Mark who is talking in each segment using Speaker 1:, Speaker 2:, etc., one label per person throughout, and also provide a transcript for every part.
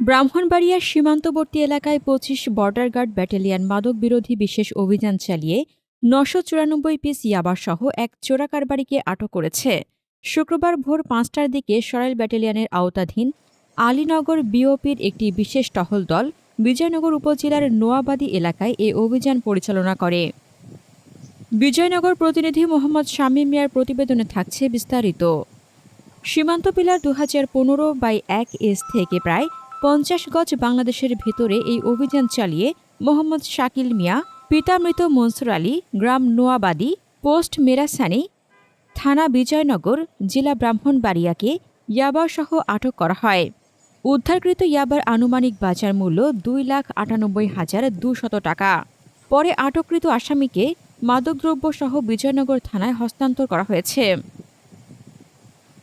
Speaker 1: ব্রাহ্মণবাড়িয়ার সীমান্তবর্তী এলাকায় পঁচিশ বর্ডার গার্ড ব্যাটালিয়ন মাদক বিরোধী বিশেষ অভিযান চালিয়ে নশো চুরানব্বই পিস ইয়াবাসহ এক চোরা কারবারিকে আটক করেছে। শুক্রবার ভোর পাঁচটার দিকে সরাইল ব্যাটালিয়নের আওতাধীন আলীনগর বিওপির একটি বিশেষ টহল দল বিজয়নগর উপজেলার নোয়াবাদী এলাকায় এ অভিযান পরিচালনা করে। বিজয়নগর প্রতিনিধি মোহাম্মদ শামীম মিয়ার প্রতিবেদনে থাকছে বিস্তারিত। সীমান্ত পিলার দু হাজার পনেরো বাই এক এস থেকে প্রায় পঞ্চাশ গজ বাংলাদেশের ভেতরে এই অভিযান চালিয়ে মোহাম্মদ শাকিল মিয়া পিতা মৃত মনসুর আলী, গ্রাম নোয়াবাদী, পোস্ট মেরাসানি, থানা বিজয়নগর, জেলা ব্রাহ্মণবাড়িয়াকে ইয়াবাসহ আটক করা হয়। উদ্ধারকৃত ইয়াবার আনুমানিক বাজার মূল্য দুই লাখ আটানব্বই হাজার দুশত টাকা। পরে আটককৃত আসামিকে মাদকদ্রব্যসহ বিজয়নগর থানায় হস্তান্তর করা হয়েছে।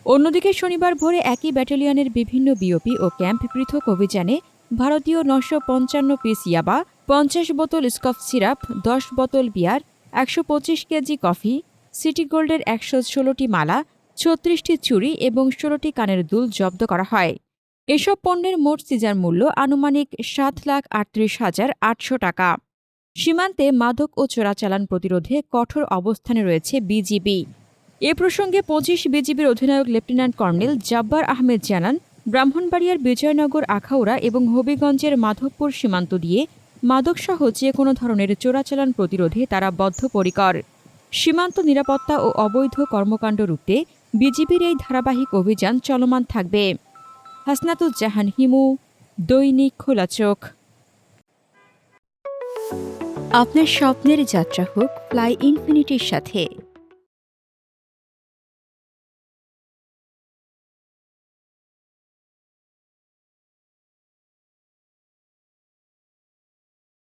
Speaker 1: অন্যদিকে শনিবার ভোরে একই ব্যাটালিয়নের বিভিন্ন বিওপি ও ক্যাম্প পৃথক অভিযানে ভারতীয় নশো পঞ্চান্ন পিস ইয়াবা, পঞ্চাশ বোতল স্কফ সিরাপ, দশ বোতল বিয়ার, একশো পঁচিশ কেজি কফি, সিটি গোল্ডের একশো ষোলোটি মালা, ছত্রিশটি চুড়ি এবং ষোলোটি কানের দুল জব্দ করা হয়। এসব পণ্যের মোট সিজার মূল্য আনুমানিক সাত লাখ আটত্রিশ হাজার আটশো টাকা। সীমান্তে মাদক ও চোরাচালান প্রতিরোধে কঠোর অবস্থানে রয়েছে বিজিবি। এ প্রসঙ্গে পঁচিশ বিজিবির অধিনায়ক লেফটেন্যান্ট কর্নেল জাব্বার আহমেদ জানান, ব্রাহ্মণবাড়িয়ার বিজয়নগর, আখাউড়া এবং হবিগঞ্জের মাধবপুর সীমান্ত দিয়ে মাদকসহ যে কোনো ধরনের চোরাচালান প্রতিরোধে তারা বদ্ধপরিকর। সীমান্ত নিরাপত্তা ও অবৈধ কর্মকাণ্ড রুখতে বিজিবির এই ধারাবাহিক অভিযান চলমান থাকবে। হাসনাতুজ্জাহান হিমু, দৈনিক খোলা চোখ। আপনার স্বপ্নের যাত্রা হোক, ফ্লাই ইনফিনিটির সাথে।